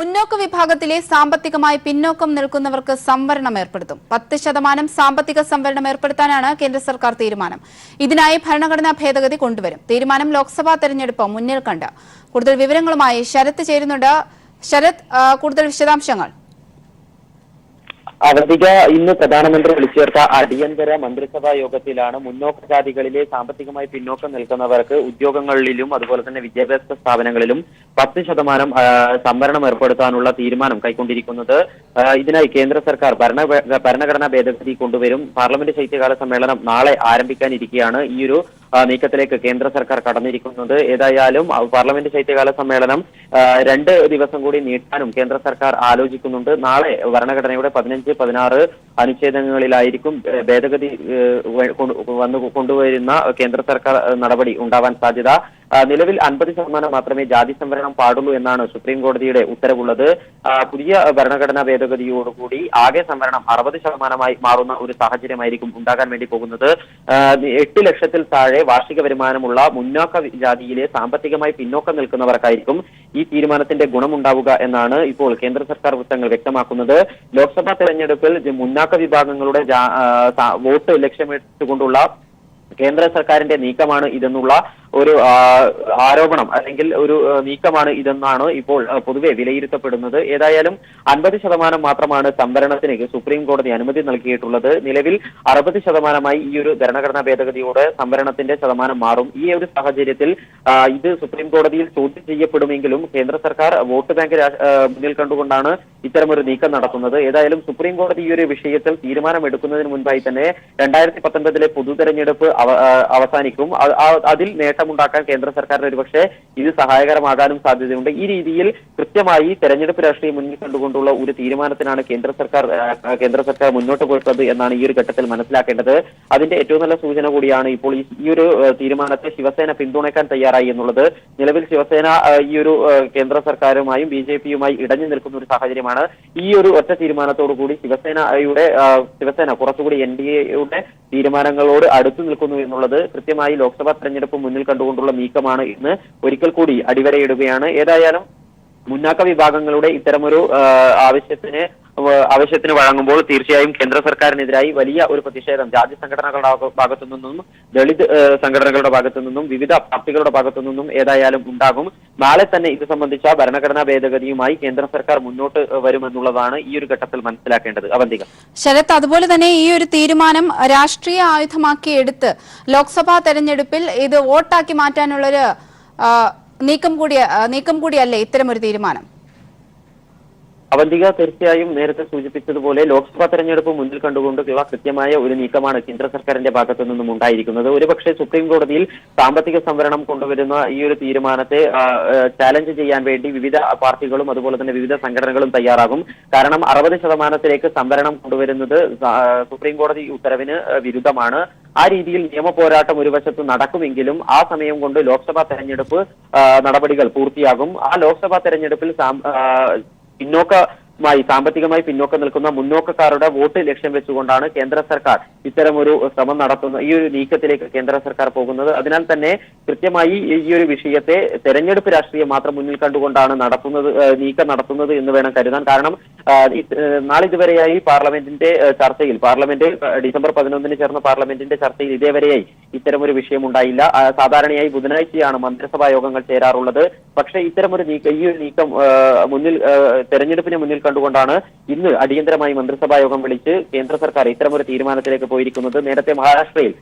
മുന്നോക്ക വിഭാഗത്തിലെ സാമ്പത്തികമായി പിന്നോക്കം നിൽക്കുന്നവർക്ക് സംവരണം ഏർപ്പെടുത്തും. പത്ത് ശതമാനം സാമ്പത്തിക സംവരണം ഏർപ്പെടുത്താനാണ് കേന്ദ്ര സർക്കാർ തീരുമാനം. ഇതിനായി ഭരണഘടനാ ഭേദഗതി കൊണ്ടുവരും. തീരുമാനം ലോക്സഭാ തെരഞ്ഞെടുപ്പ് മുന്നിൽ കണ്ട്. കൂടുതൽ വിവരങ്ങളുമായി ശരത് ചേരുന്നുണ്ട്. ശരത് കൂടുതൽ വിശദാംശങ്ങൾ. അവധിക ഇന്ന് പ്രധാനമന്ത്രി വിളിച്ചു ചേർത്ത അടിയന്തര മന്ത്രിസഭാ യോഗത്തിലാണ് മുന്നോക്ക ജാതികളിലെ സാമ്പത്തികമായി പിന്നോക്കം നിൽക്കുന്നവർക്ക് ഉദ്യോഗങ്ങളിലും അതുപോലെ തന്നെ വിദ്യാഭ്യാസ സ്ഥാപനങ്ങളിലും പത്ത് ശതമാനം സംവരണം ഏർപ്പെടുത്താനുള്ള തീരുമാനം കൈക്കൊണ്ടിരിക്കുന്നത്. ഇതിനായി കേന്ദ്ര സർക്കാർ ഭരണ ഭരണഘടനാ ഭേദഗതി കൊണ്ടുവരും. പാർലമെന്റ് ശൈത്യകാല സമ്മേളനം നാളെ ആരംഭിക്കാനിരിക്കെയാണ്. ഈ ഒരു നീക്കത്തിലേക്ക് കേന്ദ്ര സർക്കാർ കടന്നിരിക്കുന്നത് ഏതായാലും പാർലമെന്റ് ശൈത്യകാല സമ്മേളനം രണ്ട് ദിവസം കൂടി നീട്ടാനും കേന്ദ്ര സർക്കാർ ആലോചിക്കുന്നുണ്ട്. നാളെ ഭരണഘടനയുടെ പതിനഞ്ച് പതിനാറ് അനുച്ഛേദങ്ങളിലായിരിക്കും ഭേദഗതി വന്നു കൊണ്ടുവരുന്ന കേന്ദ്ര സർക്കാർ നടപടി ഉണ്ടാവാൻ സാധ്യത. നിലവിൽ അൻപത് ശതമാനം മാത്രമേ ജാതി സംവരണം പാടുള്ളൂ എന്നാണ് സുപ്രീം കോടതിയുടെ ഉത്തരവുള്ളത്. പുതിയ ഭരണഘടനാ ഭേദഗതിയോടുകൂടി ആകെ സംവരണം അറുപത് ശതമാനമായി മാറുന്ന ഒരു സാഹചര്യമായിരിക്കും ഉണ്ടാകാൻ വേണ്ടി പോകുന്നത്. എട്ട് ലക്ഷത്തിൽ താഴെ വാർഷിക വരുമാനമുള്ള മുന്നോക്ക ജാതിയിലെ സാമ്പത്തികമായി പിന്നോക്കം നിൽക്കുന്നവർക്കായിരിക്കും ഈ തീരുമാനത്തിന്റെ ഗുണമുണ്ടാവുക എന്നാണ് ഇപ്പോൾ കേന്ദ്ര സർക്കാർ വൃത്തങ്ങൾ വ്യക്തമാക്കുന്നത്. ലോക്സഭാ തെരഞ്ഞെടുപ്പിൽ മുന്നാക്ക വിഭാഗങ്ങളുടെ വോട്ട് ലക്ഷ്യമിട്ടുകൊണ്ടുള്ള കേന്ദ്ര സർക്കാരിന്റെ നീക്കമാണ് ഇതെന്നുള്ള ഒരു ആരോപണം അല്ലെങ്കിൽ ഒരു നീക്കമാണ് ഇതെന്നാണ് ഇപ്പോൾ പൊതുവെ വിലയിരുത്തപ്പെടുന്നത്. ഏതായാലും അൻപത് ശതമാനം മാത്രമാണ് സംവരണത്തിന് സുപ്രീം കോടതി അനുമതി നൽകിയിട്ടുള്ളത്. നിലവിൽ അറുപത് ശതമാനമായി ഈ ഒരു ഭരണഘടനാ ഭേദഗതിയോടെ സംവരണത്തിന്റെ ശതമാനം മാറും. ഈ ഒരു സാഹചര്യത്തിൽ ഇത് സുപ്രീം കോടതിയിൽ ചോദ്യം ചെയ്യപ്പെടുമെങ്കിലും കേന്ദ്ര സർക്കാർ വോട്ട് ബാങ്ക് മുന്നിൽ കണ്ടുകൊണ്ടാണ് ഇത്തരമൊരു നീക്കം നടത്തുന്നത്. ഏതായാലും സുപ്രീം കോടതി ഈ ഒരു വിഷയത്തിൽ തീരുമാനമെടുക്കുന്നതിന് മുൻപായി തന്നെ രണ്ടായിരത്തി പത്തൊൻപതിലെ പൊതു തെരഞ്ഞെടുപ്പ് അവസാനിക്കും. അതിൽ അതിൽ നേട്ടമുണ്ടാക്കാൻ കേന്ദ്ര സർക്കാരിന് ഒരുപക്ഷെ ഇത് സഹായകരമാകാനും സാധ്യതയുണ്ട്. ഈ രീതിയിൽ കൃത്യമായി തെരഞ്ഞെടുപ്പ് രാഷ്ട്രീയം മുന്നിൽ കണ്ടുകൊണ്ടുള്ള ഒരു തീരുമാനത്തിനാണ് കേന്ദ്ര സർക്കാർ കേന്ദ്ര സർക്കാർ മുന്നോട്ട് പോയിട്ടുള്ളത് എന്നാണ് ഈ ഒരു ഘട്ടത്തിൽ മനസ്സിലാക്കേണ്ടത്. അതിന്റെ ഏറ്റവും നല്ല സൂചന കൂടിയാണ് ഇപ്പോൾ ഈ ഒരു തീരുമാനത്തെ ശിവസേന പിന്തുണയ്ക്കാൻ തയ്യാറായി എന്നുള്ളത്. നിലവിൽ ശിവസേന ഈ ഒരു കേന്ദ്ര സർക്കാരുമായും ബി ജെ പിയുമായി ഇടഞ്ഞു നിൽക്കുന്ന ഒരു സാഹചര്യമാണ്. ഈ ഒരു ഒറ്റ തീരുമാനത്തോടു കൂടി ശിവസേനയുടെ ശിവസേന കുറച്ചുകൂടി എൻ ഡി എയുടെ തീരുമാനങ്ങളോട് അടുത്തു നിൽക്കുന്നു എന്നുള്ളത് കൃത്യമായി ലോക്സഭാ തെരഞ്ഞെടുപ്പ് മുന്നിൽ കണ്ടുകൊണ്ടുള്ള നീക്കമാണ് ഇന്ന് ഒരിക്കൽ കൂടി അടിവരയിടുകയാണ്. ഏതായാലും മുന്നാക്ക വിഭാഗങ്ങളുടെ ഇത്തരമൊരു ആവശ്യത്തിന് ആവശ്യത്തിന് വഴങ്ങുമ്പോൾ തീർച്ചയായും കേന്ദ്ര സർക്കാരിനെതിരായി വലിയ ഒരു പ്രതിഷേധം ജാതി സംഘടനകളുടെ ഭാഗ- ഭാഗത്തു നിന്നും ദളിത് സംഘടനകളുടെ ഭാഗത്തു നിന്നും വിവിധ പാർട്ടികളുടെ ഭാഗത്തു നിന്നും ഏതായാലും ഉണ്ടാകും. നാളെ തന്നെ ഇത് സംബന്ധിച്ച ഭരണഘടനാ ഭേദഗതിയുമായി കേന്ദ്ര സർക്കാർ മുന്നോട്ട് വരുമെന്നുള്ളതാണ് ഈ ഒരു ഘട്ടത്തിൽ മനസ്സിലാക്കേണ്ടത്. അവന്തിക. ശരത് അതുപോലെ തന്നെ ഈ ഒരു തീരുമാനം രാഷ്ട്രീയ ആയുധമാക്കി എടുത്ത് ലോക്സഭാ തെരഞ്ഞെടുപ്പിൽ ഇത് വോട്ടാക്കി മാറ്റാനുള്ളൊരു നീക്കം കൂടി നീക്കം കൂടിയല്ലേ ഇത്തരമൊരു തീരുമാനം? അവന്തിക തീർച്ചയായും നേരത്തെ സൂചിപ്പിച്ചതുപോലെ ലോക്സഭാ തെരഞ്ഞെടുപ്പ് മുന്നിൽ കണ്ടുകൊണ്ട് ഇവ കൃത്യമായ ഒരു നീക്കമാണ് കേന്ദ്ര സർക്കാരിന്റെ ഭാഗത്തു നിന്നും ഉണ്ടായിരിക്കുന്നത്. ഒരുപക്ഷെ സുപ്രീം കോടതിയിൽ സാമ്പത്തിക സംവരണം കൊണ്ടുവരുന്ന ഈ ഒരു തീരുമാനത്തെ ചാലഞ്ച് ചെയ്യാൻ വേണ്ടി വിവിധ പാർട്ടികളും അതുപോലെ തന്നെ വിവിധ സംഘടനകളും തയ്യാറാകും. കാരണം അറുപത് ശതമാനത്തിലേക്ക് സംവരണം കൊണ്ടുവരുന്നത് സുപ്രീം കോടതി ഉത്തരവിന് വിരുദ്ധമാണ്. ആ രീതിയിൽ നിയമ പോരാട്ടം ഒരു വശത്ത് നടക്കുമെങ്കിലും ആ സമയം കൊണ്ട് ലോക്സഭാ തെരഞ്ഞെടുപ്പ് നടപടികൾ പൂർത്തിയാകും. ആ ലോക്സഭാ തെരഞ്ഞെടുപ്പിൽ സാം- ആ, പിന്നോക്കമായി സാമ്പത്തികമായി പിന്നോക്കം നിൽക്കുന്ന മുന്നോക്കക്കാരുടെ വോട്ട് ലക്ഷ്യം വെച്ചുകൊണ്ടാണ് കേന്ദ്ര സർക്കാർ ഇത്തരമൊരു ശ്രമം നടത്തുന്ന ഈ ഒരു നീക്കത്തിലേക്ക് കേന്ദ്ര സർക്കാർ പോകുന്നത്. അതിനാൽ തന്നെ കൃത്യമായി ഈ ഒരു വിഷയത്തെ തെരഞ്ഞെടുപ്പ് രാഷ്ട്രീയം മാത്രം മുന്നിൽ കണ്ടുകൊണ്ടാണ് നടത്തുന്നത് നീക്കം നടത്തുന്നത് എന്ന് വേണം കരുതാൻ. കാരണം നാളിതുവരെയായി പാർലമെന്റിന്റെ ചർച്ചയിൽ പാർലമെന്റ് ഡിസംബർ പതിനൊന്നിന് ചേർന്ന പാർലമെന്റിന്റെ ചർച്ചയിൽ ഇതേവരെയായി ഇത്തരമൊരു വിഷയം ഉണ്ടായില്ല. സാധാരണയായി ബുധനാഴ്ചയാണ് മന്ത്രിസഭാ യോഗങ്ങൾ ചേരാറുള്ളത്. പക്ഷേ ഇത്തരമൊരു നീക്കം ഈ ഒരു നീക്കം മുന്നിൽ തെരഞ്ഞെടുപ്പിനെ മുന്നിൽ കണ്ടുകൊണ്ടാണ് ഇന്ന് അടിയന്തരമായി മന്ത്രിസഭാ യോഗം വിളിച്ച് കേന്ദ്ര സർക്കാർ ഇത്തരമൊരു തീരുമാനത്തിലേക്ക് പോയിരിക്കുന്നത്. നേരത്തെ മഹാരാഷ്ട്രയിൽ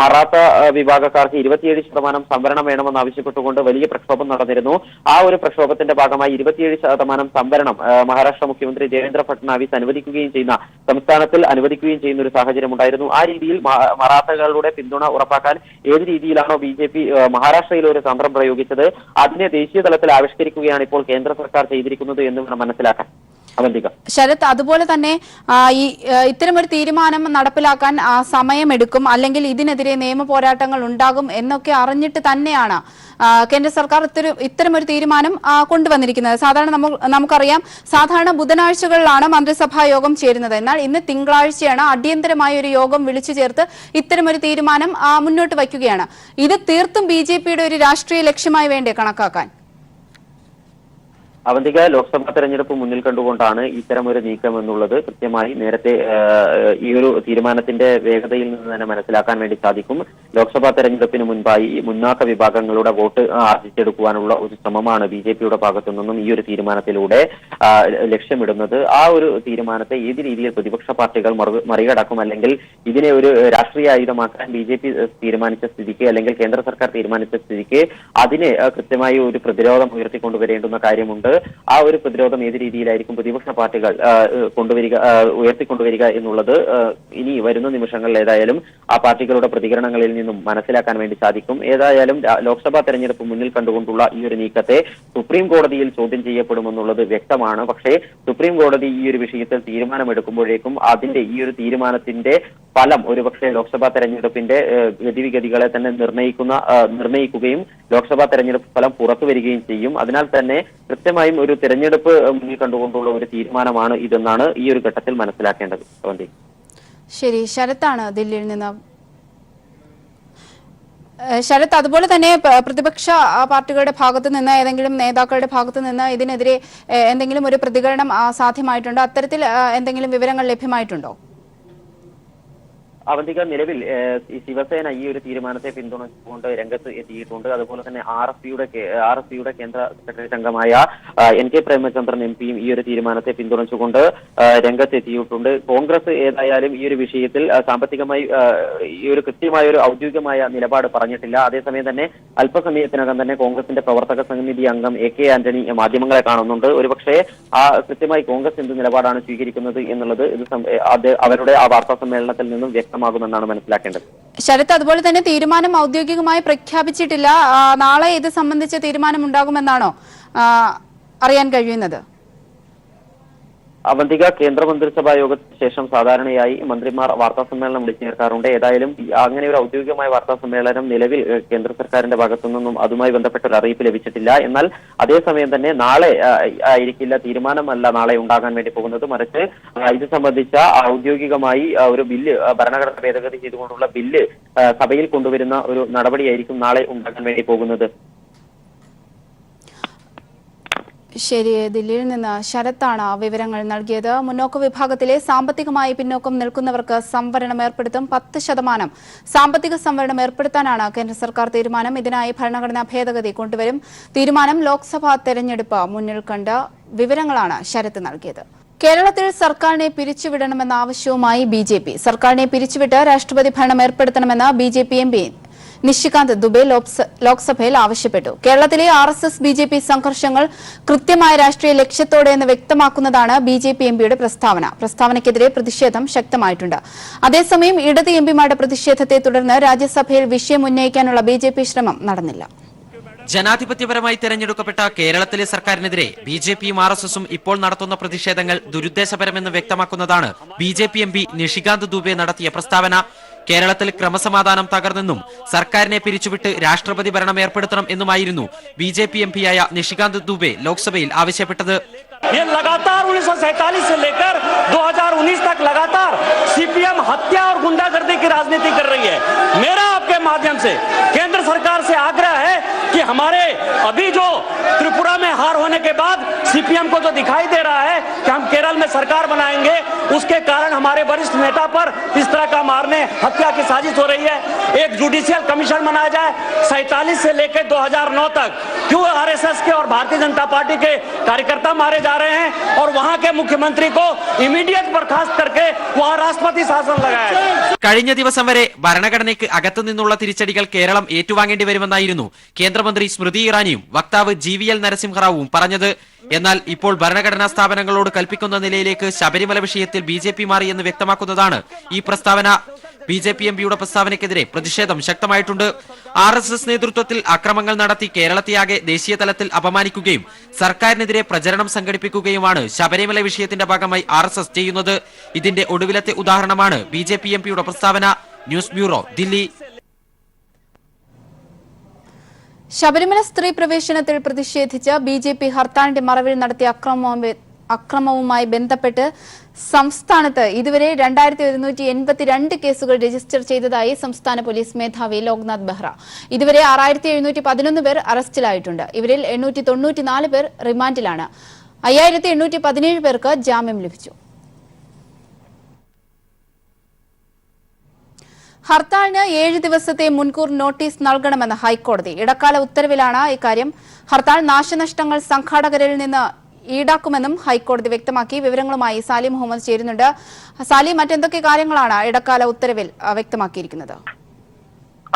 മറാത്ത വിഭാഗക്കാർക്ക് ഇരുപത്തിയേഴ് ശതമാനം സംവരണം വേണമെന്ന് ആവശ്യപ്പെട്ടുകൊണ്ട് വലിയ പ്രക്ഷോഭം നടന്നിരുന്നു. ആ ഒരു പ്രക്ഷോഭത്തിന്റെ ഭാഗമായി ഇരുപത്തിയേഴ് ശതമാനം സംവരണം മഹാരാഷ്ട്ര മുഖ്യമന്ത്രി ദേവേന്ദ്ര ഫട്നാവിസ് അനുവദിക്കുകയും ചെയ്യുന്ന സംസ്ഥാനത്തിൽ അനുവദിക്കുകയും ചെയ്യുന്ന ഒരു സാഹചര്യം ഉണ്ടായിരുന്നു. ആ രീതിയിൽ മറാത്തകളുടെ പിന്തുണ ഉറപ്പാക്കാൻ ഏത് രീതിയിലാണോ ബി ജെ പി മഹാരാഷ്ട്രയിൽ ഒരു തന്ത്രം പ്രയോഗിച്ചത് അതിനെ ദേശീയ തലത്തിൽ ആവിഷ്കരിക്കുകയാണ് ഇപ്പോൾ കേന്ദ്ര സർക്കാർ ചെയ്തിരിക്കുന്നത് എന്ന് വേണം മനസ്സിലാക്കാൻ. ശരത് അതുപോലെ തന്നെ ഈ ഇത്തരം ഇത്തരമൊരു തീരുമാനം നടപ്പിലാക്കാൻ സമയമെടുക്കും അല്ലെങ്കിൽ ഇതിനെതിരെ നിയമ പോരാട്ടങ്ങൾ ഉണ്ടാകും എന്നൊക്കെ അറിഞ്ഞിട്ട് തന്നെയാണ് കേന്ദ്ര സർക്കാർ ഇത്തരം ഇത്തരമൊരു തീരുമാനം കൊണ്ടുവന്നിരിക്കുന്നത്. സാധാരണ നമുക്കറിയാം സാധാരണ ബുധനാഴ്ചകളിലാണ് മന്ത്രിസഭാ യോഗം ചേരുന്നത്. എന്നാൽ ഇന്ന് തിങ്കളാഴ്ചയാണ് അടിയന്തരമായ ഒരു യോഗം വിളിച്ചു ചേർത്ത് ഇത്തരമൊരു തീരുമാനം മുന്നോട്ട് വയ്ക്കുകയാണ്. ഇത് തീർത്തും ബി ഒരു രാഷ്ട്രീയ ലക്ഷ്യമായി വേണ്ടേ കണക്കാക്കാൻ? അവന്തിക ലോക്സഭാ തെരഞ്ഞെടുപ്പ് മുന്നിൽ കണ്ടുകൊണ്ടാണ് ഇത്തരം ഒരു നീക്കം എന്നുള്ളത് കൃത്യമായി നേരത്തെ ഈ ഒരു തീരുമാനത്തിന്റെ വേഗതയിൽ നിന്ന് തന്നെ മനസ്സിലാക്കാൻ വേണ്ടി സാധിക്കും. ലോക്സഭാ തെരഞ്ഞെടുപ്പിന് മുൻപായി മുന്നാക്ക വിഭാഗങ്ങളുടെ വോട്ട് ആർജിച്ചെടുക്കുവാനുള്ള ഒരു ശ്രമമാണ് ബി ജെ പിയുടെ ഭാഗത്തു നിന്നും ഈ ഒരു തീരുമാനത്തിലൂടെ ലക്ഷ്യമിടുന്നത്. ആ ഒരു തീരുമാനത്തെ ഏത് രീതിയിൽ പ്രതിപക്ഷ പാർട്ടികൾ മറികടക്കും അല്ലെങ്കിൽ ഇതിനെ ഒരു രാഷ്ട്രീയ ആയുധമാക്കാൻ ബി ജെ പി തീരുമാനിച്ച സ്ഥിതിക്ക് അല്ലെങ്കിൽ കേന്ദ്ര സർക്കാർ തീരുമാനിച്ച സ്ഥിതിക്ക് അതിനെ കൃത്യമായി ഒരു പ്രതിരോധം ഉയർത്തിക്കൊണ്ടുവരേണ്ടുന്ന കാര്യമുണ്ട്. ആ ഒരു പ്രതിരോധം ഏത് രീതിയിലായിരിക്കും പ്രതിപക്ഷ പാർട്ടികൾ കൊണ്ടുവരിക ഉയർത്തിക്കൊണ്ടുവരിക എന്നുള്ളത് ഇനി വരുന്ന നിമിഷങ്ങളിൽ ഏതായാലും ആ പാർട്ടികളുടെ പ്രതികരണങ്ങളിൽ നിന്നും മനസ്സിലാക്കാൻ വേണ്ടി സാധിക്കും. ഏതായാലും ലോക്സഭാ തെരഞ്ഞെടുപ്പ് മുന്നിൽ കണ്ടുകൊണ്ടുള്ള ഈ ഒരു നീക്കത്തെ സുപ്രീം കോടതിയിൽ ചോദ്യം ചെയ്യപ്പെടുമെന്നുള്ളത് വ്യക്തമാണ്. പക്ഷേ സുപ്രീം കോടതി ഈ ഒരു വിഷയത്തിൽ തീരുമാനമെടുക്കുമ്പോഴേക്കും അതിന്റെ ഈ ഒരു തീരുമാനത്തിന്റെ ഫലം. ഒരുപക്ഷെ ലോക്സഭാ തെരഞ്ഞെടുപ്പിന്റെ ഗതിവിഗതികളെ തന്നെ നിർണയിക്കുന്ന നിർണയിക്കുകയും ലോക്സഭാ തെരഞ്ഞെടുപ്പ് ഫലം പുറത്തു വരികയും ചെയ്യും. അതിനാൽ തന്നെ കൃത്യമായും ഒരു തെരഞ്ഞെടുപ്പ് മുന്നിൽ കണ്ടുകൊണ്ടുള്ള ഒരു തീരുമാനമാണ് ഇതെന്നാണ് ഈ ഒരു ഘട്ടത്തിൽ മനസ്സിലാക്കേണ്ടത്. ശരി. ശരത്താണ് ദില്ലിയിൽ നിന്ന്. ശരത് അതുപോലെ തന്നെ പ്രതിപക്ഷ പാർട്ടികളുടെ ഭാഗത്തു നിന്ന് ഏതെങ്കിലും നേതാക്കളുടെ ഭാഗത്തു നിന്ന് ഇതിനെതിരെ എന്തെങ്കിലും ഒരു പ്രതികരണം സാധ്യമായിട്ടുണ്ടോ? അത്തരത്തിൽ എന്തെങ്കിലും വിവരങ്ങൾ ലഭ്യമായിട്ടുണ്ടോ? അവന്തിക നിലവിൽ ശിവസേന ഈ ഒരു തീരുമാനത്തെ പിന്തുണച്ചുകൊണ്ട് രംഗത്ത് എത്തിയിട്ടുണ്ട്. അതുപോലെ തന്നെ ആർ എസ് പിയുടെ ആർ എസ് പിയുടെ കേന്ദ്ര സെക്രട്ടറി അംഗമായ എൻ കെ പ്രേമചന്ദ്രൻ എം പിയും ഈ ഒരു തീരുമാനത്തെ പിന്തുണച്ചുകൊണ്ട് രംഗത്ത് എത്തിയിട്ടുണ്ട് കോൺഗ്രസ് ഏതായാലും ഈ ഒരു വിഷയത്തിൽ സാമ്പത്തികമായി ഈ ഒരു കൃത്യമായ ഒരു ഔദ്യോഗികമായ നിലപാട് പറഞ്ഞിട്ടില്ല. അതേസമയം തന്നെ അല്പസമയത്തിനകം തന്നെ കോൺഗ്രസിന്റെ പ്രവർത്തക സമിതി അംഗം എ കെ ആന്റണി മാധ്യമങ്ങളെ കാണുന്നുണ്ട്. ഒരുപക്ഷെ ആ കൃത്യമായി കോൺഗ്രസ് എന്ത് നിലപാടാണ് സ്വീകരിക്കുന്നത് എന്നുള്ളത് ഇത് അവരുടെ ആ വാർത്താ സമ്മേളനത്തിൽ നിന്നും വ്യക്തമാകുമെന്നാണ് മനസ്സിലാക്കേണ്ടത്. ശരത് അതുപോലെ തന്നെ തീരുമാനം ഔദ്യോഗികമായി പ്രഖ്യാപിച്ചിട്ടില്ല. നാളെ ഇത് സംബന്ധിച്ച തീരുമാനം ഉണ്ടാകുമെന്നാണോ അറിയാൻ കഴിയുന്നത്? അവന്തിക കേന്ദ്രമന്ത്രിസഭാ യോഗത്തിന് ശേഷം സാധാരണയായി മന്ത്രിമാർ വാർത്താ സമ്മേളനം വിളിച്ചു ചേർക്കാറുണ്ട് ഏതായാലും അങ്ങനെ ഒരു ഔദ്യോഗികമായ വാർത്താ സമ്മേളനം നിലവിൽ കേന്ദ്ര സർക്കാരിന്റെ ഭാഗത്തു നിന്നും അതുമായി ബന്ധപ്പെട്ട ഒരു അറിയിപ്പ് ലഭിച്ചിട്ടില്ല. എന്നാൽ അതേസമയം തന്നെ നാളെ ആയിരിക്കില്ല തീരുമാനമല്ല നാളെ ഉണ്ടാകാൻ വേണ്ടി പോകുന്നത്. മറിച്ച് ഇത് സംബന്ധിച്ച ഔദ്യോഗികമായി ഒരു ബില്ല് ഭരണഘടന ഭേദഗതി ചെയ്തുകൊണ്ടുള്ള ബില്ല് സഭയിൽ കൊണ്ടുവരുന്ന ഒരു നടപടിയായിരിക്കും നാളെ ഉണ്ടാകാൻ വേണ്ടി പോകുന്നത്. ശരി ദില്ലിയിൽ നിന്ന് ശരത്താണ് വിവരങ്ങൾ നൽകിയത്. മുന്നോക്ക വിഭാഗത്തിലെ സാമ്പത്തികമായി പിന്നോക്കം നിൽക്കുന്നവർക്ക് സംവരണം ഏർപ്പെടുത്തും പത്ത് ശതമാനം. സാമ്പത്തിക സംവരണം ഏർപ്പെടുത്താനാണ് കേന്ദ്ര സർക്കാർ തീരുമാനം. ഇതിനായി ഭരണഘടനാ ഭേദഗതി കൊണ്ടുവരും. തീരുമാനം ലോക്സഭാ തെരഞ്ഞെടുപ്പ് മുന്നിൽ കണ്ട് വിവരങ്ങളാണ് ശരത്ത് നൽകിയത്. കേരളത്തിൽ സർക്കാരിനെ പിരിച്ചുവിടണമെന്ന ആവശ്യവുമായി ബിജെപി സർക്കാരിനെ പിരിച്ചുവിട്ട് രാഷ്ട്രപതി ഭരണം ഏർപ്പെടുത്തണമെന്ന് BJP J P M Nishikant Dubey ലോക്സ- ലോക്സഭയിൽ ആവശ്യപ്പെട്ടു. കേരളത്തിലെ R S S B J P സംഘർഷങ്ങൾ കൃത്യമായ രാഷ്ട്രീയ ലക്ഷ്യത്തോടെ എന്ന് വ്യക്തമാക്കുന്നതാണ് ബി ജെ പി എംപിയുടെ പ്രസ്താവന. പ്രസ്താവനയ്ക്കെതിരെ പ്രതിഷേധം ശക്തമായിട്ടുണ്ട്. അതേസമയം ഇടത് എംപിമാരുടെ പ്രതിഷേധത്തെ തുടർന്ന് രാജ്യസഭയിൽ വിഷയം ഉന്നയിക്കാനുള്ള ബി ജെ പി ശ്രമം നടന്നില്ല. ജനാധിപത്യപരമായി തെരഞ്ഞെടുക്കപ്പെട്ട കേരളത്തിലെ സർക്കാരിനെതിരെ ബി ജെ പിയും ആർ എസ് എസും ഇപ്പോൾ നടത്തുന്ന പ്രതിഷേധങ്ങൾ ദുരുദ്ദേശപരമെന്ന് വ്യക്തമാക്കുന്നതാണ് B J P M P Nishikant Dubey നടത്തിയ പ്രസ്താവന. കേരളത്തിൽ ക്രമസമാധാനം തകർന്നെന്നും സർക്കാരിനെ പിരിച്ചുവിട്ട് രാഷ്ട്രപതി ഭരണം ഏർപ്പെടുത്തണം എന്നുമായിരുന്നു ബി ജെ പി എം പിയായ നിഷികാന്ത് ദുബെ ലോക്സഭയിൽ ആവശ്യപ്പെട്ടത് ये लगातार 1947 से लेकर 2019 तक लगातार सीपीएम हत्या और गुंडागर्दी की राजनीति कर रही है मेरा आपके माध्यम से केंद्र सरकार से आग्रह है कि हमारे अभी जो त्रिपुरा में हार होने के बाद सीपीएम को जो दिखाई दे रहा है कि हम केरल में सरकार बनाएंगे उसके कारण हमारे वरिष्ठ नेता पर इस तरह का मारने हत्या की साजिश हो रही है एक जुडिशियल कमीशन बनाया जाए सैतालीस से लेकर 2009 तक क्यों आरएसएस के और भारतीय जनता पार्टी के कार्यकर्ता मारे जा रहे हैं और वहां के मुख्यमंत्री को इमीडिएट बर्खास्त करके वहां राष्ट्रपति शासन लगाया जाए കഴിഞ്ഞ ദിവസം വരെ ഭരണഘടനയ്ക്ക് അകത്തു നിന്നുള്ള തിരിച്ചടികൾ കേരളം ഏറ്റുവാങ്ങേണ്ടി വരുമെന്നായിരുന്നു കേന്ദ്രമന്ത്രി സ്മൃതി ഇറാനിയും വക്താവ് ജി വി എൽ നരസിംഹറാവുവും പറഞ്ഞത് എന്നാൽ ഇപ്പോൾ ഭരണഘടനാ സ്ഥാപനങ്ങളോട് കൽപ്പിക്കുന്ന നിലയിലേക്ക് ശബരിമല വിഷയത്തിൽ ബി ജെ പി മാറിയെന്ന് വ്യക്തമാക്കുന്നതാണ് ഈ പ്രസ്താവന. ബി ജെ പി എം പിയുടെ പ്രസ്താവനയ്ക്കെതിരെ പ്രതിഷേധം ശക്തമായിട്ടുണ്ട്. ആർ എസ് എസ് നേതൃത്വത്തിൽ അക്രമങ്ങൾ നടത്തി കേരളത്തെയാകെ ദേശീയ തലത്തിൽ അപമാനിക്കുകയും സർക്കാരിനെതിരെ പ്രചരണം സംഘടിപ്പിക്കുകയുമാണ് ശബരിമല വിഷയത്തിന്റെ ഭാഗമായി ആർ എസ് എസ് ചെയ്യുന്നത്. ഇതിന്റെ ഒടുവിലത്തെ ഉദാഹരണമാണ് ബി ജെ പി എം പിയുടെ പ്രസ്താവന. News bureau Delhi. ശബരിമല സ്ത്രീ പ്രവേശനത്തിൽ പ്രതിഷേധിച്ച് ബി ജെ പി ഹർത്താലിന്റെ മറവിൽ നടത്തിയ അക്രമവുമായി ബന്ധപ്പെട്ട് സംസ്ഥാനത്ത് ഇതുവരെ രണ്ടായിരത്തി ഒരുന്നൂറ്റി എൺപത്തിരണ്ട് കേസുകൾ രജിസ്റ്റർ ചെയ്തതായി സംസ്ഥാന പോലീസ് മേധാവി ലോക്നാഥ് ബെഹ്റ. ഇതുവരെ ആറായിരത്തി എഴുന്നൂറ്റി പതിനൊന്ന് പേർ അറസ്റ്റിലായിട്ടുണ്ട്. ഇവരിൽ എണ്ണൂറ്റി തൊണ്ണൂറ്റിനാല് പേർ റിമാൻഡിലാണ്. അയ്യായിരത്തി എണ്ണൂറ്റി പതിനേഴ് പേർക്ക് ജാമ്യം ലഭിച്ചു. ഹർത്താലിന് ഏഴ് ദിവസത്തെ മുൻകൂർ നോട്ടീസ് നൽകണമെന്ന് ഹൈക്കോടതി. ഇടക്കാല ഉത്തരവിലാണ് ഇക്കാര്യം. ഹർത്താൽ നാശനഷ്ടങ്ങൾ സംഘാടകരിൽ നിന്ന് ഈടാക്കുമെന്നും ഹൈക്കോടതി വ്യക്തമാക്കി. വിവരങ്ങളുമായി സാലി മുഹമ്മദ് ചേരുന്നുണ്ട്. സാലി മറ്റെന്തൊക്കെ കാര്യങ്ങളാണ് ഇടക്കാല ഉത്തരവിൽ വ്യക്തമാക്കിയിരിക്കുന്നത്?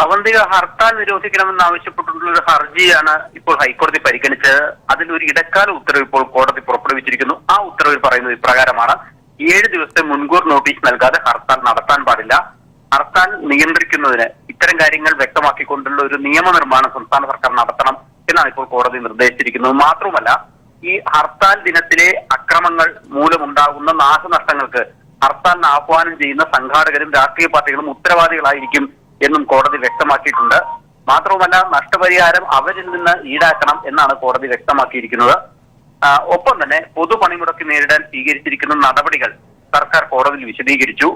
അവന്തിക ഹർത്താൽ നിരോധിക്കണമെന്ന് ആവശ്യപ്പെട്ടിട്ടുള്ള ഒരു ഹർജിയാണ് ഇപ്പോൾ ഹൈക്കോടതി പരിഗണിച്ചത്. അതിലൊരു ഇടക്കാല ഉത്തരവ് ഇപ്പോൾ കോടതി പുറപ്പെടുവിച്ചിരിക്കുന്നു. ആ ഉത്തരവിൽ പറയുന്നത് ഇപ്രകാരമാണ്. ഏഴ് ദിവസത്തെ മുൻകൂർ നോട്ടീസ് നൽകാതെ ഹർത്താൽ നടത്താൻ പാടില്ല. ഹർത്താൽ നിയന്ത്രിക്കുന്നതിന് ഇത്തരം കാര്യങ്ങൾ വ്യക്തമാക്കിക്കൊണ്ടുള്ള ഒരു നിയമനിർമ്മാണം സംസ്ഥാന സർക്കാർ നടത്തണം എന്നാണ് ഇപ്പോൾ കോടതി നിർദ്ദേശിച്ചിരിക്കുന്നത്. മാത്രമല്ല ഈ ഹർത്താൽ ദിനത്തിലെ അക്രമങ്ങൾ മൂലമുണ്ടാകുന്ന നാശനഷ്ടങ്ങൾക്ക് ഹർത്താലിന് ആഹ്വാനം ചെയ്യുന്ന സംഘാടകരും രാഷ്ട്രീയ പാർട്ടികളും ഉത്തരവാദികളായിരിക്കും എന്നും കോടതി വ്യക്തമാക്കിയിട്ടുണ്ട്. മാത്രവുമല്ല നഷ്ടപരിഹാരം അവരിൽ നിന്ന് ഈടാക്കണം എന്നാണ് കോടതി വ്യക്തമാക്കിയിരിക്കുന്നത്. ഒപ്പം തന്നെ പൊതുപണിമുടക്ക് നേരിടാൻ സ്വീകരിച്ചിരിക്കുന്ന നടപടികൾ സർക്കാർ കോടതിയിൽ വിശദീകരിച്ചു.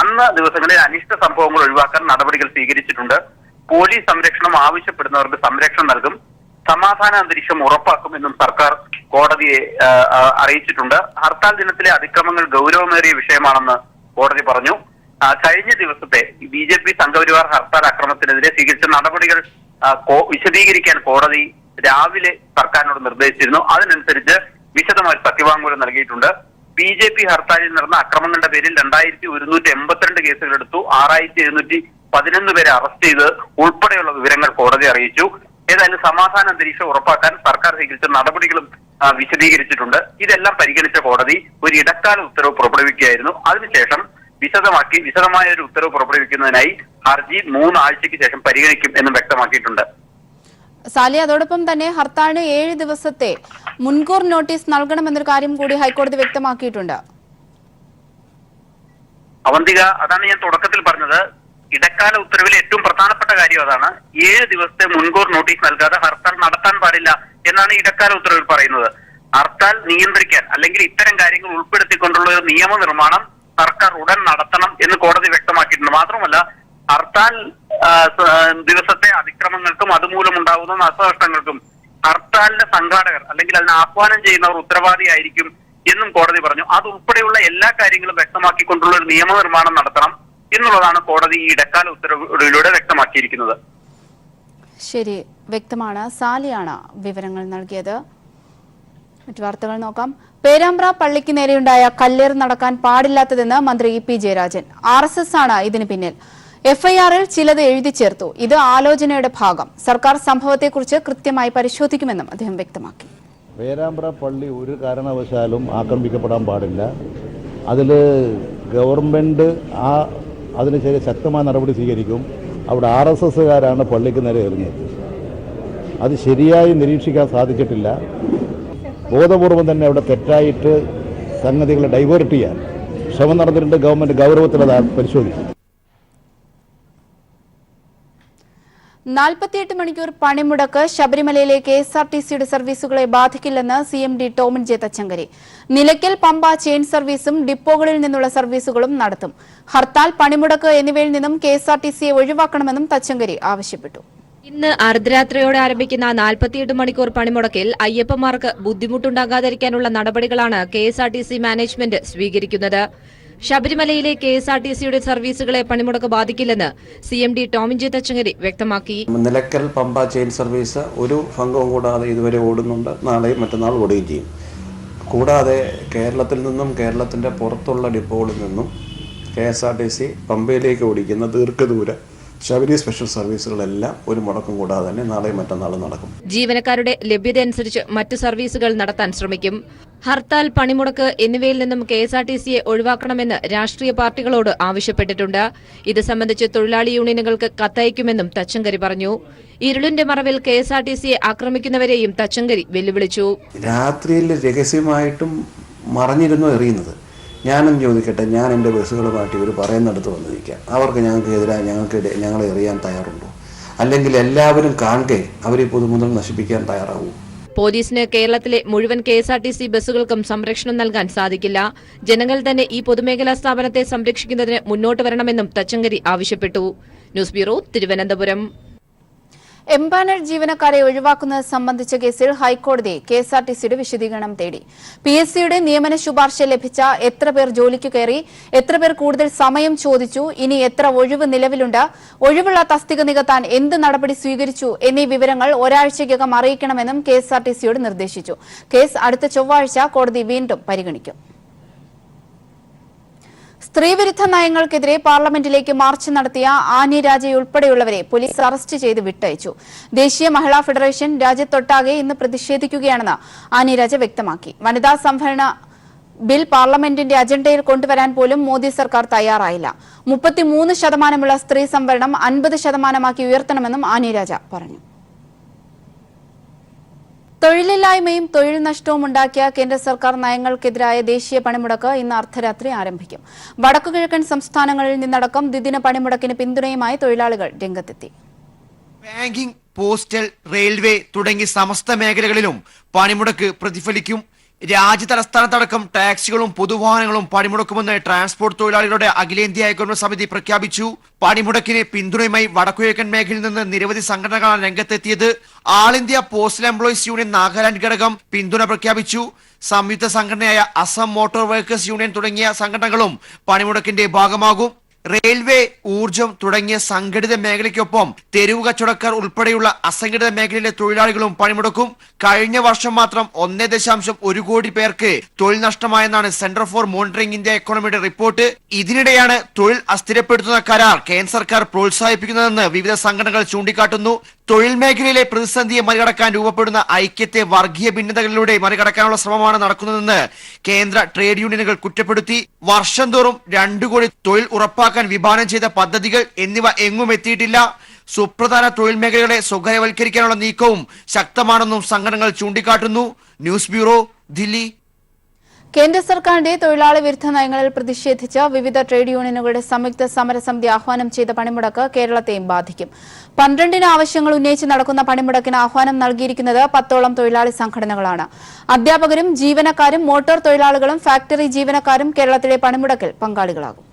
അന്ന് ദിവസങ്ങളിൽ അനിഷ്ട സംഭവങ്ങൾ ഒഴിവാക്കാൻ നടപടികൾ സ്വീകരിച്ചിട്ടുണ്ട്. പോലീസ് സംരക്ഷണം ആവശ്യപ്പെടുന്നവർക്ക് സംരക്ഷണം നൽകും. സമാധാന അന്തരീക്ഷം ഉറപ്പാക്കുമെന്നും സർക്കാർ കോടതിയെ അറിയിച്ചിട്ടുണ്ട്. ഹർത്താൽ ദിനത്തിലെ അതിക്രമങ്ങൾ ഗൗരവമേറിയ വിഷയമാണെന്ന് കോടതി പറഞ്ഞു. കഴിഞ്ഞ ദിവസത്തെ B J P Sangh Parivar hartal അക്രമത്തിനെതിരെ സ്വീകരിച്ച നടപടികൾ വിശദീകരിക്കാൻ കോടതി രാവിലെ സർക്കാരിനോട് നിർദ്ദേശിച്ചിരുന്നു. അതിനനുസരിച്ച് വിശദമായ സത്യവാങ്മൂലം നൽകിയിട്ടുണ്ട്. ബി ജെ പി ഹർത്താലിൽ നടന്ന അക്രമങ്ങളുടെ പേരിൽ രണ്ടായിരത്തി ഒരുന്നൂറ്റി എൺപത്തിരണ്ട് കേസുകളെടുത്തു ആറായിരത്തി എഴുന്നൂറ്റി പതിനൊന്ന് പേരെ അറസ്റ്റ് ചെയ്ത് ഉൾപ്പെടെയുള്ള വിവരങ്ങൾ കോടതി അറിയിച്ചു. ഏതായാലും സമാധാന അന്തരീക്ഷം ഉറപ്പാക്കാൻ സർക്കാർ സ്വീകരിച്ച നടപടികളും വിശദീകരിച്ചിട്ടുണ്ട്. ഇതെല്ലാം പരിഗണിച്ച കോടതി ഒരു ഇടക്കാല ഉത്തരവ് പുറപ്പെടുവിക്കുകയായിരുന്നു. അതിനുശേഷം വിശദമാക്കി വിശദമായ ഒരു ഉത്തരവ് പുറപ്പെടുവിക്കുന്നതിനായി ഹർജി മൂന്നാഴ്ചയ്ക്ക് ശേഷം പരിഗണിക്കും എന്നും വ്യക്തമാക്കിയിട്ടുണ്ട്. സാലി അതോടൊപ്പം തന്നെ ഹർത്താലിന് ഏഴ് ദിവസത്തെ മുൻകൂർ നോട്ടീസ് നൽകണമെന്നൊരു കാര്യം കൂടി ഹൈക്കോടതി വ്യക്തമാക്കിയിട്ടുണ്ട്. അവന്തിക അതാണ് ഞാൻ തുടക്കത്തിൽ പറഞ്ഞത്. ഇടക്കാല ഉത്തരവിലെ ഏറ്റവും പ്രധാനപ്പെട്ട കാര്യം അതാണ്. ഏഴ് ദിവസത്തെ മുൻകൂർ നോട്ടീസ് നൽകാതെ ഹർത്താൽ നടത്താൻ പാടില്ല എന്നാണ് ഇടക്കാല ഉത്തരവിൽ പറയുന്നത്. ഹർത്താൽ നിയന്ത്രിക്കാൻ അല്ലെങ്കിൽ ഇത്തരം കാര്യങ്ങൾ ഉൾപ്പെടുത്തിക്കൊണ്ടുള്ള ഒരു നിയമനിർമ്മാണം സർക്കാർ ഉടൻ നടത്തണം എന്ന് കോടതി വ്യക്തമാക്കിയിട്ടുണ്ട്. മാത്രമല്ല ഹർത്താൽ ദിവസത്തെ അതിക്രമങ്ങൾക്കും അതുമൂലമുണ്ടാകുന്ന നാശനഷ്ടങ്ങൾക്കും ഹർത്താലിന്റെ സംഘാടകർ അല്ലെങ്കിൽ അതിനെ ആഹ്വാനം ചെയ്യുന്നവർ ഉത്തരവാദിയായിരിക്കും എന്നും കോടതി പറഞ്ഞു. അതുൾപ്പെടെയുള്ള എല്ലാ കാര്യങ്ങളും വ്യക്തമാക്കിക്കൊണ്ടുള്ള ഒരു നിയമനിർമ്മാണം നടത്തണം എന്നുള്ളതാണ് കോടതി ഈ ഇടക്കാല ഉത്തരവിലൂടെ വ്യക്തമാക്കിയിരിക്കുന്നത്. ശരി വ്യക്തമാണ്. സാലിയാണ് വിവരങ്ങൾ നൽകിയത്. മറ്റു വാർത്തകൾ നോക്കാം. പേരാമ്പ്ര പള്ളിക്ക് നേരെയുണ്ടായ കല്ലേറ് നടക്കാൻ പാടില്ലാത്തതെന്ന് മന്ത്രി E P Jayarajan. R S S ആണ് ഇതിന് പിന്നിൽ. എഫ്ഐആറിൽ ചിലത് എഴുതി ചേർത്തു. ഇത് ആലോചനയുടെ ഭാഗം. സർക്കാർ സംഭവത്തെക്കുറിച്ച് കൃത്യമായി പരിശോധിക്കുമെന്നും അദ്ദേഹം വ്യക്തമാക്കി. പേരാമ്പ്ര പള്ളി ഒരു കാരണവശാലും ആക്രമിക്കപ്പെടാൻ പാടില്ല. അതിൽ ഗവൺമെന്റ് ആ അതിനുശേഷം ശക്തമായ നടപടി സ്വീകരിക്കും. അവിടെ ആർ എസ് എസ്സുകാരാണ് പള്ളിക്ക് നേരെ എറിഞ്ഞത്. അത് ശരിയായി നിരീക്ഷിക്കാൻ സാധിച്ചിട്ടില്ല. ബോധപൂർവം തന്നെ അവിടെ തെറ്റായിട്ട് സംഗതികളെ ഡൈവേർട്ട് ചെയ്യാൻ ശ്രമം നടന്നിട്ടുണ്ട്. ഗവൺമെന്റ് ഗൗരവത്തിൽ അത് പരിശോധിക്കും. നാൽപ്പത്തിയെട്ട് മണിക്കൂർ പണിമുടക്ക് ശബരിമലയിലെ കെ എസ് ആർ ടി സിയുടെ സർവീസുകളെ ബാധിക്കില്ലെന്ന് C M D Tomin J Thachankary. Nilakkal Pamba chain സർവീസും ഡിപ്പോകളിൽ നിന്നുള്ള സർവീസുകളും നടത്തും. ഹർത്താൽ പണിമുടക്ക് എന്നിവയിൽ നിന്നും കെ എസ് ആർ ടി സിയെ ഒഴിവാക്കണമെന്നും തച്ചങ്കരി ആവശ്യപ്പെട്ടു. ഇന്ന് അർദ്ധരാത്രിയോടെ ആരംഭിക്കുന്ന നാൽപ്പത്തിയെട്ട് മണിക്കൂർ പണിമുടക്കിൽ അയ്യപ്പന്മാർക്ക് ബുദ്ധിമുട്ടുണ്ടാകാതിരിക്കാനുള്ള നടപടികളാണ് K S R T C management സ്വീകരിക്കുന്നത്. ശബരിമലയിലെ കെ എസ് ആർ ടി സിയുടെ സർവീസുകളെ പണിമുടക്ക് ബാധിക്കില്ലെന്ന് C M D Tomin J Thachankary Thachankary വ്യക്തമാക്കി. നിലക്കൽ പമ്പ ചെയിൻ സർവീസ് ഒരു ഭംഗവും കൂടാതെ ഇതുവരെ ഓടുന്നുണ്ട്. നാളെയും മറ്റന്നാൾ ഓടുകയും ചെയ്യും. കൂടാതെ കേരളത്തിൽ നിന്നും കേരളത്തിന്റെ പുറത്തുള്ള ഡിപ്പോകളിൽ നിന്നും K S R T C പമ്പയിലേക്ക് ഓടിക്കുന്ന ദീർഘദൂര ശബരി സ്പെഷ്യൽ സർവീസുകളെല്ലാം ഒരു മുടക്കം കൂടാതെ തന്നെ നാളെയും മറ്റന്നാളും നടക്കും. ജീവനക്കാരുടെ ലഭ്യത അനുസരിച്ച് മറ്റ് സർവീസുകൾ നടത്താൻ ശ്രമിക്കും. ഹർത്താൽ പണിമുടക്ക് എന്നിവയിൽ നിന്നും കെ എസ് ആർ ടി സിയെ ഒഴിവാക്കണമെന്ന് രാഷ്ട്രീയ പാർട്ടികളോട് ആവശ്യപ്പെട്ടിട്ടുണ്ട്. ഇത് സംബന്ധിച്ച് തൊഴിലാളി യൂണിയനുകൾക്ക് കത്തയക്കുമെന്നും തച്ചങ്കരി പറഞ്ഞു. ഇരുളിന്റെ മറവിൽ കെ എസ് ആർ ടി സിയെ ആക്രമിക്കുന്നവരെയും തച്ചങ്കരി വെല്ലുവിളിച്ചു. രാത്രിയിൽ രഹസ്യമായിട്ടും മറഞ്ഞിരുന്നു എറിയുന്നത്? ഞാനും ചോദിക്കട്ടെ ഞാൻ എന്റെ ബസ്സുകളുമായിട്ട് ഇവർ പറയുന്നിടത്ത് വന്ന് നിൽക്കാം. അവർക്ക് ഞങ്ങൾക്ക് എതിരായി ഞങ്ങൾക്ക് ഞങ്ങളെ എറിയാൻ തയ്യാറുണ്ടോ? അല്ലെങ്കിൽ എല്ലാവരും കാണുകയും അവർ ഈ പൊതുമുതൽ നശിപ്പിക്കാൻ തയ്യാറാവൂ പോലീസിന് കേരളത്തിലെ മുഴുവൻ K S R T C ബസ്സുകൾക്കും സംരക്ഷണം നൽകാൻ സാധിക്കില്ല. ജനങ്ങൾ തന്നെ ഈ പൊതുമേഖലാ സ്ഥാപനത്തെ സംരക്ഷിക്കുന്നതിന് മുന്നോട്ട് വരണമെന്നും തച്ചങ്കരി ആവശ്യപ്പെട്ടു. News bureau Thiruvananthapuram. എംപാനൽ ജീവനക്കാരെ ഒഴിവാക്കുന്നത് സംബന്ധിച്ച കേസിൽ ഹൈക്കോടതി കെ എസ് ആർ ടി സിയുടെ വിശദീകരണം തേടി. പി എസ് സിയുടെ നിയമന ശുപാർശ ലഭിച്ച എത്ര പേർ ജോലിക്ക് കയറി എത്ര പേർ കൂടുതൽ സമയം ചോദിച്ചു ഇനി എത്ര ഒഴിവ് നിലവിലുണ്ട് ഒഴിവുള്ള തസ്തിക നികത്താൻ എന്ത് നടപടി സ്വീകരിച്ചു എന്നീ വിവരങ്ങൾ ഒരാഴ്ചയ്ക്കകം അറിയിക്കണമെന്നും കെ എസ് ആർ ടി സിയോട് നിർദ്ദേശിച്ചു. കേസ് അടുത്ത ചൊവ്വാഴ്ച കോടതി വീണ്ടും പരിഗണിക്കും. സ്ത്രീവിരുദ്ധ നയങ്ങൾക്കെതിരെ പാർലമെന്റിലേക്ക് മാർച്ച് നടത്തിയ ആനി രാജയെ ഉൾപ്പെടെയുള്ളവരെ പോലീസ് അറസ്റ്റ് ചെയ്ത് വിട്ടയച്ചു. ദേശീയ മഹിളാ ഫെഡറേഷൻ രാജ്യത്തൊട്ടാകെ ഇന്ന് പ്രതിഷേധിക്കുകയാണെന്ന് ആനി രാജ വ്യക്തമാക്കി. വനിതാ സംവരണ ബിൽ പാർലമെന്റിന്റെ അജണ്ടയിൽ കൊണ്ടുവരാൻ പോലും മോദി സർക്കാർ തയ്യാറായില്ല. മുപ്പത്തിമൂന്ന് ശതമാനമുള്ള സ്ത്രീ സംവരണം അൻപത് ശതമാനമാക്കി ഉയർത്തണമെന്നും ആനി രാജ പറഞ്ഞു. തൊഴിലില്ലായ്മയും തൊഴിൽ നഷ്ടവും ഉണ്ടാക്കിയ കേന്ദ്ര സർക്കാർ നയങ്ങൾക്കെതിരായ ദേശീയ പണിമുടക്ക് ഇന്ന് അർദ്ധരാത്രി ആരംഭിക്കും. വടക്കുകിഴക്കൻ സംസ്ഥാനങ്ങളിൽ നിന്നടക്കം ദ്വിദിന പണിമുടക്കിന് പിന്തുണയുമായി തൊഴിലാളികൾ രംഗത്തെത്തി. ബാങ്കിംഗ് പോസ്റ്റൽ റെയിൽവേ തുടങ്ങി സമസ്ത മേഖലകളിലും പണിമുടക്ക് പ്രതിഫലിക്കും. രാജ്യതലസ്ഥാനത്തടക്കം ടാക്സികളും പൊതുവാഹനങ്ങളും പണിമുടക്കുമെന്ന് ട്രാൻസ്പോർട്ട് തൊഴിലാളികളുടെ അഖിലേന്ത്യാ ഏകോപന സമിതി പ്രഖ്യാപിച്ചു. പണിമുടക്കിന് പിന്തുണയുമായി വടക്കുകിഴക്കൻ മേഖലയിൽ നിന്ന് നിരവധി സംഘടനകളാണ് രംഗത്തെത്തിയത്. All India postal employees union Nagaland ഘടകം പിന്തുണ പ്രഖ്യാപിച്ചു. സംയുക്ത സംഘടനയായ അസം മോട്ടോർ വർക്കേഴ്സ് യൂണിയൻ തുടങ്ങിയ സംഘടനകളും പണിമുടക്കിന്റെ ഭാഗമാകും. റെയിൽവേ ഊർജം തുടങ്ങിയ സംഘടിത മേഖലയ്ക്കൊപ്പം തെരുവ് കച്ചവടക്കാർ ഉൾപ്പെടെയുള്ള അസംഘടിത മേഖലയിലെ തൊഴിലാളികളും പണിമുടക്കും. കഴിഞ്ഞ വർഷം മാത്രം ഒന്നേ ദശാംശം ഒരു കോടി പേർക്ക് തൊഴിൽ നഷ്ടമായെന്നാണ് സെന്റർ ഫോർ മോണിറ്ററിംഗ് ഇന്ത്യ എക്കോണമിയുടെ റിപ്പോർട്ട്. ഇതിനിടെയാണ് തൊഴിൽ അസ്ഥിരപ്പെടുത്തുന്ന കരാർ കേന്ദ്ര സർക്കാർ പ്രോത്സാഹിപ്പിക്കുന്നതെന്ന് വിവിധ സംഘടനകൾ ചൂണ്ടിക്കാട്ടുന്നു. തൊഴിൽ മേഖലയിലെ പ്രതിസന്ധിയെ മറികടക്കാൻ രൂപപ്പെടുന്ന ഐക്യത്തെ വർഗീയ ഭിന്നതകളിലൂടെ മറികടക്കാനുള്ള ശ്രമമാണ് നടക്കുന്നതെന്ന് കേന്ദ്ര ട്രേഡ് യൂണിയനുകൾ കുറ്റപ്പെടുത്തി. വർഷം തോറും രണ്ടു കോടി തൊഴിൽ ഉറപ്പാക്കാൻ വിഭാവനം ചെയ്ത പദ്ധതികൾ എന്നിവ എങ്ങും എത്തിയിട്ടില്ല. സുപ്രധാന തൊഴിൽ മേഖലകളെ സ്വകാര്യവൽക്കരിക്കാനുള്ള നീക്കവും ശക്തമാണെന്നും സംഘടനകൾ ചൂണ്ടിക്കാട്ടുന്നു. News bureau Delhi. കേന്ദ്ര സർക്കാരിന്റെ തൊഴിലാളി വിരുദ്ധ നയങ്ങളിൽ പ്രതിഷേധിച്ച് വിവിധ ട്രേഡ് യൂണിയനുകളുടെ സംയുക്ത സമരസമിതി ആഹ്വാനം ചെയ്ത പണിമുടക്ക് കേരളത്തെയും ബാധിക്കും. പന്ത്രണ്ടിന് ആവശ്യങ്ങൾ ഉന്നയിച്ച് നടക്കുന്ന പണിമുടക്കിന് ആഹ്വാനം നൽകിയിരിക്കുന്നത് പത്തോളം തൊഴിലാളി സംഘടനകളാണ്. അധ്യാപകരും ജീവനക്കാരും മോട്ടോർ തൊഴിലാളികളും ഫാക്ടറി ജീവനക്കാരും കേരളത്തിലെ പണിമുടക്കിൽ പങ്കാളികളാകും.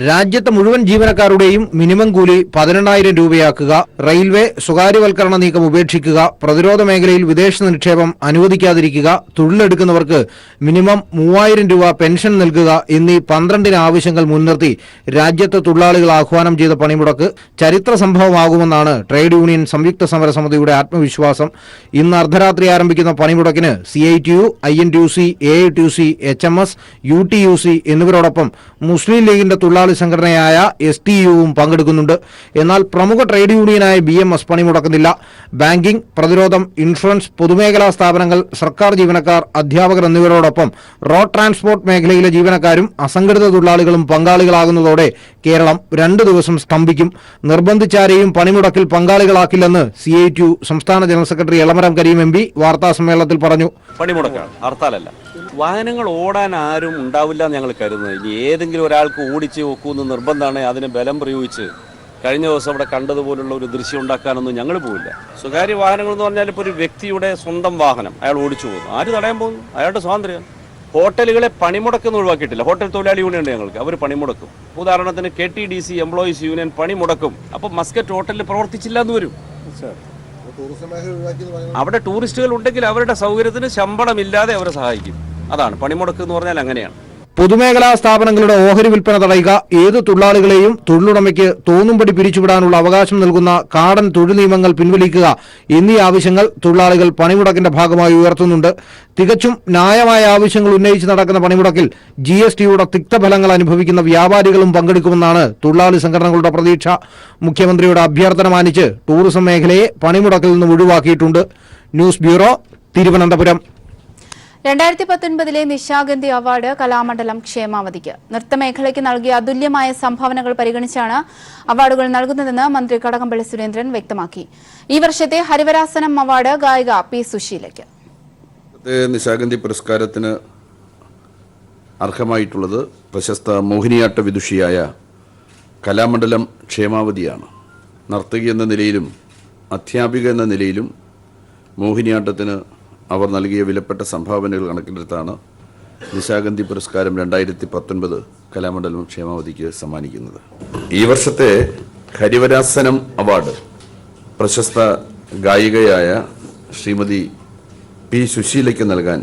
രാജ്യത്തെ മുഴുവൻ ജീവനക്കാരുടെയും മിനിമം കൂലി പതിനെണ്ണായിരം രൂപയാക്കുക റെയിൽവേ സ്വകാര്യവൽക്കരണ നീക്കം ഉപേക്ഷിക്കുക പ്രതിരോധ മേഖലയിൽ വിദേശ നിക്ഷേപം അനുവദിക്കാതിരിക്കുക തൊഴിലെടുക്കുന്നവർക്ക് മിനിമം മൂവായിരം രൂപ പെൻഷൻ നൽകുക എന്നീ പന്ത്രണ്ടിന് ആവശ്യങ്ങൾ മുൻനിർത്തി രാജ്യത്തെ തൊഴിലാളികൾ ആഹ്വാനം ചെയ്ത പണിമുടക്ക് ചരിത്ര സംഭവമാകുമെന്നാണ് ട്രേഡ് യൂണിയൻ സംയുക്ത സമരസമിതിയുടെ ആത്മവിശ്വാസം. ഇന്ന് അർദ്ധരാത്രി ആരംഭിക്കുന്ന പണിമുടക്കിന് C I T U I N T U C A T U C H M S U T U C എന്നിവരോടൊപ്പം മുസ്ലിം ലീഗിന്റെ തൊഴിലാളി സംഘടനയായ എസ് ടി യുവും പങ്കെടുക്കുന്നുണ്ട്. എന്നാൽ പ്രമുഖ ട്രേഡ് യൂണിയനായ ബി എം എസ് പണിമുടക്കുന്നില്ല. ബാങ്കിംഗ് പ്രതിരോധം ഇൻഷുറൻസ് പൊതുമേഖലാ സ്ഥാപനങ്ങൾ സർക്കാർ ജീവനക്കാർ അധ്യാപകർ എന്നിവരോടൊപ്പം റോഡ് ട്രാൻസ്പോർട്ട് മേഖലയിലെ ജീവനക്കാരും അസംഘടിത തൊഴിലാളികളും പങ്കാളികളാകുന്നതോടെ കേരളം രണ്ടു ദിവസം സ്തംഭിക്കും. നിർബന്ധിച്ചാരെയും പണിമുടക്കിൽ പങ്കാളികളാക്കില്ലെന്ന് സി ഐ ടി സംസ്ഥാന general secretary Elamaram Kareem M P വാർത്താസമ്മേളനത്തിൽ പറഞ്ഞു. വാഹനങ്ങൾ ഓടാൻ ആരും ഉണ്ടാവില്ല എന്ന് ഞങ്ങൾ കരുതുന്നത്. ഇനി ഏതെങ്കിലും ഒരാൾക്ക് ഓടിച്ച് വെക്കുമെന്ന് നിർബന്ധമാണ്. അതിന് ബലം പ്രയോഗിച്ച് കഴിഞ്ഞ ദിവസം അവിടെ കണ്ടതുപോലുള്ള ഒരു ദൃശ്യം ഉണ്ടാക്കാനൊന്നും ഞങ്ങൾ പോവില്ല. സ്വകാര്യ വാഹനങ്ങൾ എന്ന് പറഞ്ഞാൽ ഇപ്പോൾ ഒരു വ്യക്തിയുടെ സ്വന്തം വാഹനം അയാൾ ഓടിച്ചു പോകുന്നു. ആര് തടയാൻ പോകുന്നു? അയാളുടെ സ്വാതന്ത്ര്യം. ഹോട്ടലുകളെ പണിമുടക്കൊന്നും ഒഴിവാക്കിയിട്ടില്ല. ഹോട്ടൽ തൊഴിലാളി യൂണിയൻ ഉണ്ട് ഞങ്ങൾക്ക്. അവർ പണിമുടക്കും. ഉദാഹരണത്തിന് K T D C employees union പണിമുടക്കും. അപ്പോൾ മസ്കറ്റ് ഹോട്ടലിൽ പ്രവർത്തിച്ചില്ല എന്ന് വരും. അവിടെ ടൂറിസ്റ്റുകൾ ഉണ്ടെങ്കിൽ അവരുടെ സൗകര്യത്തിന് ശമ്പളമില്ലാതെ അവരെ സഹായിക്കും. അതാണ്. പണിമുടക്ക് എന്ന് പറഞ്ഞാൽ അങ്ങനെയാണ്. പൊതുമേഖലാ സ്ഥാപനങ്ങളുടെ ഓഹരി വിൽപ്പന തടയുക ഏത് തൊഴിലാളികളെയും തൊഴിലുടമയ്ക്ക് തോന്നുംപടി പിരിച്ചുവിടാനുള്ള അവകാശം നൽകുന്ന കാടൻ തൊഴിൽ നിയമങ്ങൾ പിൻവലിക്കുക എന്നീ ആവശ്യങ്ങൾ തൊഴിലാളികൾ പണിമുടക്കിന്റെ ഭാഗമായി ഉയർത്തുന്നുണ്ട്. തികച്ചും ന്യായമായ ആവശ്യങ്ങൾ ഉന്നയിച്ച് നടക്കുന്ന പണിമുടക്കിൽ ജി എസ് ടിയുടെ തിക്തഫലങ്ങൾ അനുഭവിക്കുന്ന വ്യാപാരികളും പങ്കെടുക്കുമെന്നാണ് തൊഴിലാളി സംഘടനകളുടെ പ്രതീക്ഷ. മുഖ്യമന്ത്രിയുടെ അഭ്യർത്ഥന മാനിച്ച് ടൂറിസം മേഖലയെ പണിമുടക്കിൽ നിന്ന് ഒഴിവാക്കിയിട്ടുണ്ട്. News bureau Thiruvananthapuram. രണ്ടായിരത്തി പത്തൊൻപതിലെ നിശാഗന്ധി അവാർഡ് കലാമണ്ഡലം ക്ഷേമാവതിക്ക് നൃത്തമേഖലയ്ക്ക് നൽകിയ അതുല്യമായ സംഭാവനകൾ പരിഗണിച്ചാണ് അവാർഡുകൾ നൽകുന്നതെന്ന് മന്ത്രി കടകംപള്ളി സുരേന്ദ്രൻ വ്യക്തമാക്കി. ഈ വർഷത്തെ ഹരിവരാസനം അവാർഡ് ഗായിക പി സുശീലയ്ക്ക്. നിശാഗന്ധി പുരസ്കാരത്തിന് അർഹമായിട്ടുള്ളത് പ്രശസ്ത മോഹിനിയാട്ട വിദുഷിയായ കലാമണ്ഡലം ക്ഷേമാവതിയാണ് നർത്തകി എന്ന നിലയിലും അധ്യാപിക എന്ന നിലയിലും മോഹിനിയാട്ടത്തിന് അവർ നൽകിയ വിലപ്പെട്ട സംഭാവനകൾ കണക്കിലെടുത്താണ് നിശാഗന്ധി പുരസ്കാരം രണ്ടായിരത്തി പത്തൊൻപത് കലാമണ്ഡലം ക്ഷേമാവതിക്ക് സമ്മാനിക്കുന്നത്. ഈ വർഷത്തെ ഹരിവരാസനം അവാർഡ് പ്രശസ്ത ഗായികയായ ശ്രീമതി പി സുശീലയ്ക്ക് നൽകാൻ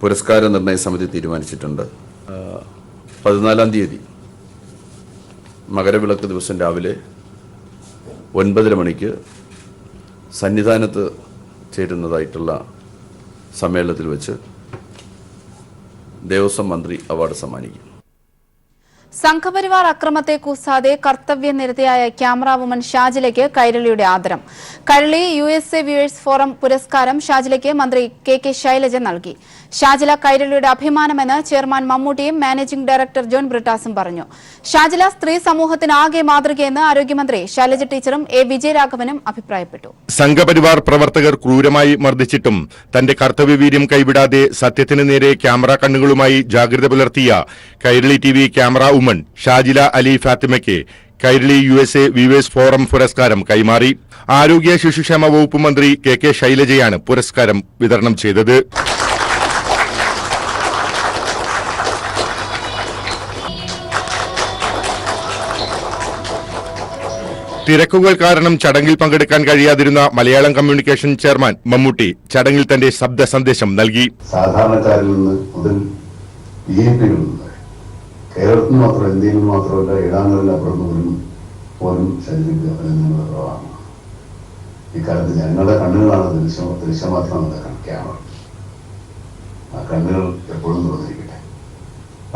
പുരസ്കാര നിർണയ സമിതി തീരുമാനിച്ചിട്ടുണ്ട്. പതിനാലാം തീയതി മകരവിളക്ക് ദിവസം രാവിലെ ഒൻപതര മണിക്ക് സന്നിധാനത്ത് ചേരുന്നതായിട്ടുള്ള സമ്മേളനത്തിൽ വെച്ച് ദേവസ്വം മന്ത്രി അവാർഡ് സമ്മാനിക്കും. സംഘപരിവാർ അക്രമത്തെ കൂസാതെ കർത്തവ്യനിരതയായ ക്യാമറ വുമൻ ഷാജിലയ്ക്ക് കൈരളിയുടെ ആദരം. Kairali U S A viewers forum പുരസ്കാരം ഷാജിലയ്ക്ക് മന്ത്രി കെ കെ ശൈലജ നൽകി. ഷാജില കൈരളിയുടെ അഭിമാനമെന്ന് ചെയർമാൻ മമ്മൂട്ടിയും മാനേജിംഗ് ഡയറക്ടർ ജോൺ ബ്രിട്ടാസും പറഞ്ഞു. ഷാജില സ്ത്രീ സമൂഹത്തിനാകെ മാതൃകയെന്ന് ആരോഗ്യമന്ത്രി ശൈലജ ടീച്ചറും എ വിജയരാഘവനും അഭിപ്രായപ്പെട്ടു. സംഘപരിവാർ പ്രവർത്തകർ ക്രൂരമായി മർദ്ദിച്ചിട്ടും തന്റെ കർത്തവ്യവീര്യം കൈവിടാതെ സത്യത്തിന് നേരെ ക്യാമറ കണ്ണുകളുമായി ജാഗ്രത പുലർത്തിയ Kairali T V camera woman Shajila Ali ഫാത്തിമയ്ക്ക് Kairali U S A viewers forum പുരസ്കാരം കൈമാറി. ആരോഗ്യ ശിശുക്ഷേമ വകുപ്പ് മന്ത്രി കെ കെ ശൈലജയാണ് പുരസ്കാരം വിതരണം ചെയ്തത്. തിരക്കുകൾ കാരണം ചടങ്ങിൽ പങ്കെടുക്കാൻ കഴിയാതിരുന്ന മലയാളം കമ്മ്യൂണിക്കേഷൻ ചെയർമാൻ മമ്മൂട്ടി ചടങ്ങിൽ തന്റെ ശബ്ദ സന്ദേശം നൽകി. സാധാരണക്കാരിൽ നിന്ന് മുതൽ ബി ജെ പിയിൽ നിന്ന് കേരളത്തിൽ മാത്രം ഇന്ത്യയിൽ മാത്രമല്ല ഇടാങ്ങളിലപ്പുറം പോലും പോലും കുറവാണ് ഇക്കാലത്ത് ഞങ്ങളുടെ കണ്ണുകളാണ് ദൃശ്യം ദൃശ്യമാത്രമാണ് ക്യാമറ ആ കണ്ണുകൾ എപ്പോഴും തുറന്നിരിക്കട്ടെ.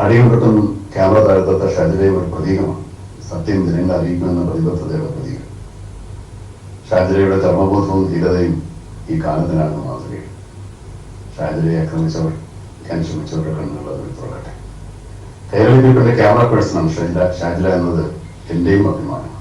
അടിയും പെട്ടെന്നും ക്യാമറ താഴ്ത്താത്ത ഷജിലയും ഒരു പ്രതീകമാണ്. സത്യം ജനങ്ങളെ അറിയിക്കുമെന്ന പ്രതിബദ്ധതയുടെ പ്രതീകം ഷാജിലയുടെ ധർമ്മബോധവും ധീരതയും ഈ കാലത്തിനാണ് മാതൃക ഷാജിലയെ ആക്രമിച്ചവർ ഞാൻ ശ്രമിച്ചവരുടെ കണ്ണുകൾ അതിൽ തുറക്കട്ടെ. കേരളത്തിൽപ്പെട്ട ക്യാമറ പേഴ്സണാണ് ഷാജില ഷാജില എന്നത് എന്റെയും അഭിമാനമാണ്.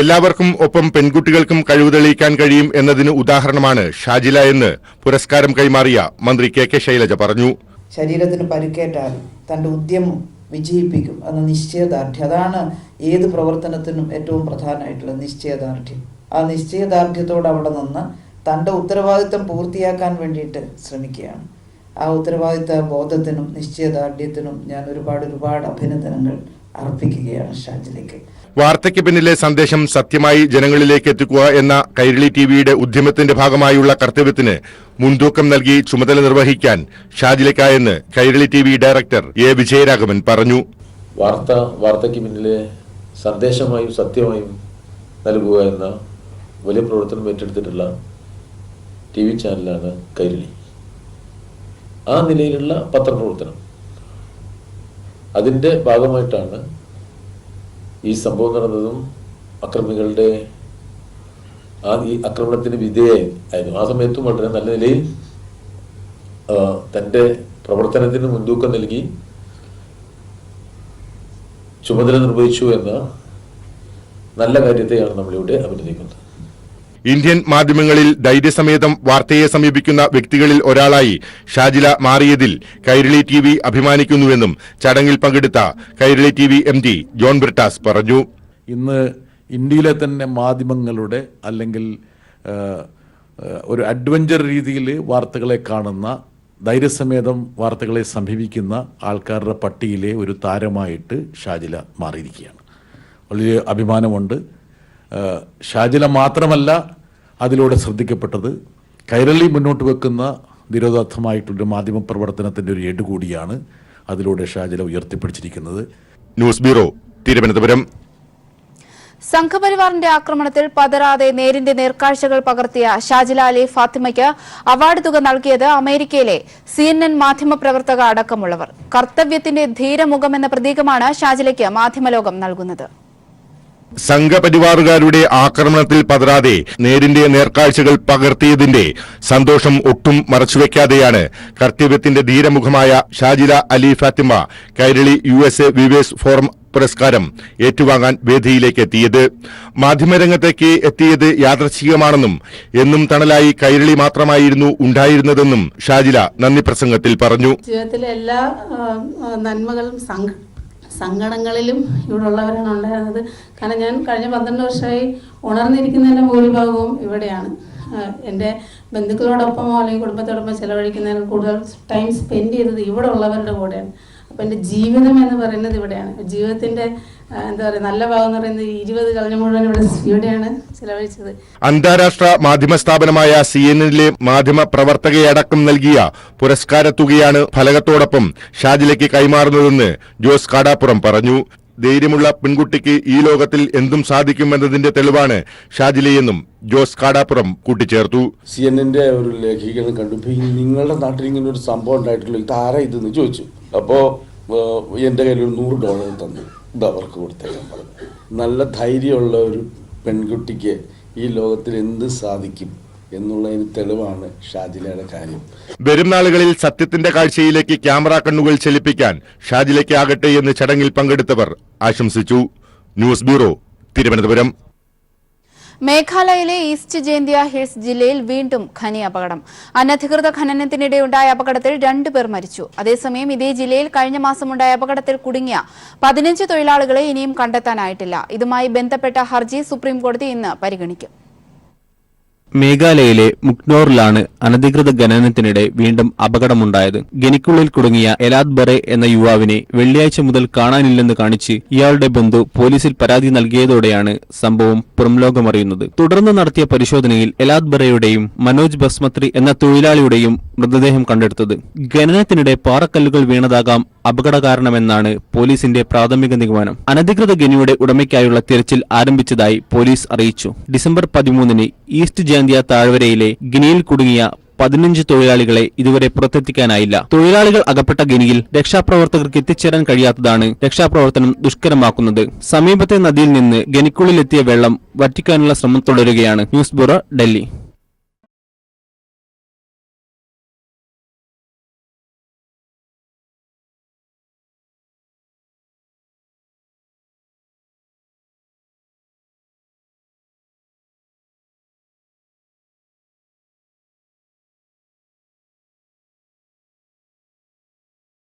എല്ലാവർക്കും ഒപ്പം പെൺകുട്ടികൾക്കും കഴിവ് തെളിയിക്കാൻ കഴിയും എന്നതിന് ഉദാഹരണമാണ് ഷാജില എന്ന് പുരസ്കാരം കൈമാറിയ മന്ത്രി കെ കെ ശൈലജ പറഞ്ഞു. ശരീരത്തിന് പരുക്കേറ്റാൽ തന്റെ ഉദ്യമം വിജയിപ്പിക്കും എന്ന നിശ്ചയദാർഢ്യം. അതാണ് ഏത് പ്രവർത്തനത്തിനും ഏറ്റവും പ്രധാനമായിട്ടുള്ള നിശ്ചയദാർഢ്യം. ആ നിശ്ചയദാർഢ്യത്തോടെ അവിടെ നിന്ന് തന്റെ ഉത്തരവാദിത്തം പൂർത്തിയാക്കാൻ വേണ്ടിയിട്ട് ശ്രമിക്കുകയാണ്. ആ ഉത്തരവാദിത്ത ബോധത്തിനും നിശ്ചയദാർഢ്യത്തിനും ഞാൻ ഒരുപാട് ഒരുപാട് അഭിനന്ദനങ്ങൾ അർപ്പിക്കുകയാണ് ഷാജിലേക്ക്. വാർത്തയ്ക്ക് പിന്നിലെ സന്ദേശം സത്യമായി ജനങ്ങളിലേക്ക് എത്തിക്കുക എന്ന കൈരളി ടിവിയുടെ ഉദ്യമത്തിന്റെ ഭാഗമായുള്ള കർത്തവ്യത്തിന് മുൻതൂക്കം നൽകി ചുമതല നിർവഹിക്കാൻ ഷാജിലക്കായെന്ന് Kairali T V director A Vijayaraghavan പറഞ്ഞു. വാർത്ത വാർത്തയ്ക്ക് പിന്നിലെ സന്ദേശമായും സത്യമായും നൽകുക എന്ന വലിയ പ്രവർത്തനം ഏറ്റെടുത്തിട്ടുള്ള ടി വി ചാനലാണ് കൈരളി. ആ നിലയിലുള്ള പത്രപ്രവർത്തനം. അതിന്റെ ഭാഗമായിട്ടാണ് ഈ സംഭവം നടന്നതും അക്രമികളുടെ ആ ഈ ആക്രമണത്തിന് വിധേയായി ആയിരുന്നു. ആ സമയത്തും വളരെ നല്ല നിലയിൽ തന്റെ പ്രവർത്തനത്തിന് മുൻതൂക്കം നൽകി ചുമതല നിർവഹിച്ചു എന്ന നല്ല കാര്യത്തെയാണ് നമ്മളിവിടെ അഭിനന്ദിക്കുന്നത്. ഇന്ത്യൻ മാധ്യമങ്ങളിൽ ധൈര്യസമേതം വാർത്തയെ സമീപിക്കുന്ന വ്യക്തികളിൽ ഒരാളായി ഷാജില മാറിയതിൽ കൈരളി ടി വി അഭിമാനിക്കുന്നുവെന്നും ചടങ്ങിൽ പങ്കെടുത്ത Kairali T V M D John Brittas പറഞ്ഞു. ഇന്ന് ഇന്ത്യയിലെ തന്നെ മാധ്യമങ്ങളുടെ അല്ലെങ്കിൽ ഒരു അഡ്വഞ്ചർ രീതിയിൽ വാർത്തകളെ കാണുന്ന ധൈര്യസമേതം വാർത്തകളെ സമീപിക്കുന്ന ആൾക്കാരുടെ പട്ടിയിലെ ഒരു താരമായിട്ട് ഷാജില മാറിയിരിക്കുകയാണ്. വലിയ അഭിമാനമുണ്ട്. ഷാജില മാത്രമല്ല അതിലൂടെ ശ്രദ്ധിക്കപ്പെട്ടത് കൈരളി മുന്നോട്ട് വെക്കുന്ന നിരോധാർത്ഥമായിട്ടുള്ള മാധ്യമ പ്രവർത്തനത്തിന്റെ ഒരു ഏട് കൂടിയാണ് അതിലൂടെ ഷാജില ഉയർത്തിപ്പിടിച്ചിരിക്കുന്നത്. News bureau Thiruvananthapuram. സംഘപരിവാറിന്റെ ആക്രമണത്തിൽ പതരാതെ നേരിന്റെ നേർക്കാഴ്ചകൾ പകർത്തിയ ഷാജില അലി ഫാത്തിമയ്ക്ക് അവാർഡ് തുക നൽകിയത് അമേരിക്കയിലെ സി എൻ എൻ മാധ്യമപ്രവർത്തക അടക്കമുള്ളവർ. കർത്തവ്യത്തിന്റെ ധീരമുഖമെന്ന പ്രതീകമാണ് ഷാജിലയ്ക്ക് മാധ്യമലോകം നൽകുന്നത്. സംഘപരിവാറുകാരുടെ ആക്രമണത്തിൽ പതരാതെ നേരിന്റെ നേർക്കാഴ്ചകൾ പകർത്തിയതിന്റെ സന്തോഷം ഒട്ടും മറച്ചുവെക്കാതെയാണ് കർത്തവ്യത്തിന്റെ ധീരമുഖമായ Shajila Ali Fathima Kairali U S A viewers forum പുരസ്കാരം ഏറ്റുവാങ്ങാൻ വേദിയിലേക്ക് എത്തിയത് മാധ്യമരംഗത്തേക്ക് എത്തിയത് യാദർച്ഛികമാണെന്നും എന്നും തണലായി കൈരളി മാത്രമായിരുന്നു ഉണ്ടായിരുന്നതെന്നും ഷാജില നന്ദി പ്രസംഗത്തിൽ പറഞ്ഞു. ജീവിതത്തിലെ എല്ലാ നന്മകളും സങ്ക സങ്കടങ്ങളിലും ഇവിടെ ഉള്ളവരാണ് ഉണ്ടായിരുന്നത്. കാരണം ഞാൻ കഴിഞ്ഞ പന്ത്രണ്ട് വർഷമായി ഉണർന്നിരിക്കുന്നതിന്റെ ഭൂരിഭാഗവും ഇവിടെയാണ്. എന്റെ ബന്ധുക്കളോടൊപ്പമോ അല്ലെങ്കിൽ കുടുംബത്തോടൊപ്പം ചിലവഴിക്കുന്നതിന് കൂടുതൽ ടൈം സ്പെൻഡ് ചെയ്തത് ഇവിടെ ഉള്ളവരുടെ കൂടെയാണ്. അപ്പോൾ എന്റെ ജീവിതം എന്ന് പറയുന്നത് ഇവിടെയാണ്. ജീവിതത്തിന്റെ എന്താ പറയുക നല്ല ഭാഗം എന്ന് പറയുന്നത് ഇരുപത് കളഞ്ഞ മുഴുവൻ ഇവിടെ ഇവിടെയാണ് ചിലവഴിച്ചത്. അന്താരാഷ്ട്ര മാധ്യമ സ്ഥാപനമായ സി എൻ എന്നിലെ മാധ്യമ പ്രവർത്തകയടക്കം നൽകിയ പുരസ്കാര തുകയാണ് ഫലകത്തോടൊപ്പം ഷാജിലേക്ക് കൈമാറുന്നതെന്ന് ജോസ് കാടാപ്പുറം പറഞ്ഞു. ധൈര്യമുള്ള പെൺകുട്ടിക്ക് ഈ ലോകത്തിൽ എന്തും സാധിക്കുമെന്നതിന്റെ തെളിവാണ് ഷാജിലയെന്നും ജോസ് കാടാപ്പുറം കൂട്ടിച്ചേർത്തു. സി എൻ എന്റെ ഒരു ലേഖികനെ കണ്ടു. നിങ്ങളുടെ നാട്ടിൽ ഇങ്ങനെ ഒരു സംഭവം ഉണ്ടായിട്ടുള്ളൂ ഇത് ആരാ ഇതെന്ന് ചോദിച്ചു. അപ്പോൾ എന്റെ കയ്യിൽ ഒരു നൂറ് ഡോളർ തന്നു. ഇത് അവർക്ക് കൊടുത്തേക്കാൻ പറഞ്ഞു നല്ല ധൈര്യമുള്ള ഒരു പെൺകുട്ടിക്ക് ഈ ലോകത്തിൽ എന്ത് സാധിക്കും എന്നുള്ളതിന് തെളിവാണ് ഷാജിലയുടെ കാര്യം. വരും നാളുകളിൽ സത്യത്തിന്റെ കാഴ്ചയിലേക്ക് ക്യാമറ കണ്ണുകൾ ചലിപ്പിക്കാൻ ഷാജിലയ്ക്ക് ആകട്ടെ എന്ന് ചടങ്ങിൽ പങ്കെടുത്തവർ ആശംസിച്ചു. News bureau Thiruvananthapuram. മേഘാലയയിലെ east Jaintia hills ജില്ലയിൽ വീണ്ടും ഖനി അപകടം. അനധികൃത ഖനനത്തിനിടെ ഉണ്ടായ അപകടത്തിൽ രണ്ടുപേർ മരിച്ചു. അതേസമയം ഇതേ ജില്ലയിൽ കഴിഞ്ഞ മാസമുണ്ടായ അപകടത്തിൽ കുടുങ്ങിയ പതിനഞ്ച് തൊഴിലാളികളെ ഇനിയും കണ്ടെത്താനായിട്ടില്ല. ഇതുമായി ബന്ധപ്പെട്ട ഹർജി സുപ്രീംകോടതി ഇന്ന് പരിഗണിക്കും. മേഘാലയയിലെ മുക്നോറിലാണ് അനധികൃത ഖനനത്തിനിടെ വീണ്ടും അപകടമുണ്ടായത്. ഗനിക്കുള്ളിൽ കുടുങ്ങിയ എലാദ് ബറെ എന്ന യുവാവിനെ വെള്ളിയാഴ്ച മുതൽ കാണാനില്ലെന്ന് കാണിച്ച് ഇയാളുടെ ബന്ധു പോലീസിൽ പരാതി നൽകിയതോടെയാണ് സംഭവം പുറംലോകമറിയുന്നത്. തുടർന്ന് നടത്തിയ പരിശോധനയിൽ എലാദ് ബറയുടെയും മനോജ് ബസ്മത്രി എന്ന തൊഴിലാളിയുടെയും മൃതദേഹം കണ്ടെടുത്തത്. ഖനനത്തിനിടെ പാറക്കല്ലുകൾ വീണതാകാം അപകട കാരണമെന്നാണ് പോലീസിന്റെ പ്രാഥമിക നിഗമനം. അനധികൃത ഗനിയുടെ ഉടമയ്ക്കായുള്ള തിരച്ചിൽ ആരംഭിച്ചതായി പോലീസ് അറിയിച്ചു. ഡിസംബർ പതിമൂന്നിന് ഈസ്റ്റ് ജാന്തിയ താഴ്വരയിലെ ഗിനിയിൽ കുടുങ്ങിയ പതിനഞ്ച് തൊഴിലാളികളെ ഇതുവരെ പുറത്തെത്തിക്കാനായില്ല. തൊഴിലാളികൾ അകപ്പെട്ട ഗനിയിൽ രക്ഷാപ്രവർത്തകർക്ക് എത്തിച്ചേരാൻ കഴിയാത്തതാണ് രക്ഷാപ്രവർത്തനം ദുഷ്കരമാക്കുന്നത്. സമീപത്തെ നദിയിൽ നിന്ന് ഗനിക്കുള്ളിലെത്തിയ വെള്ളം വറ്റിക്കാനുള്ള ശ്രമം തുടരുകയാണ്. News bureau Delhi.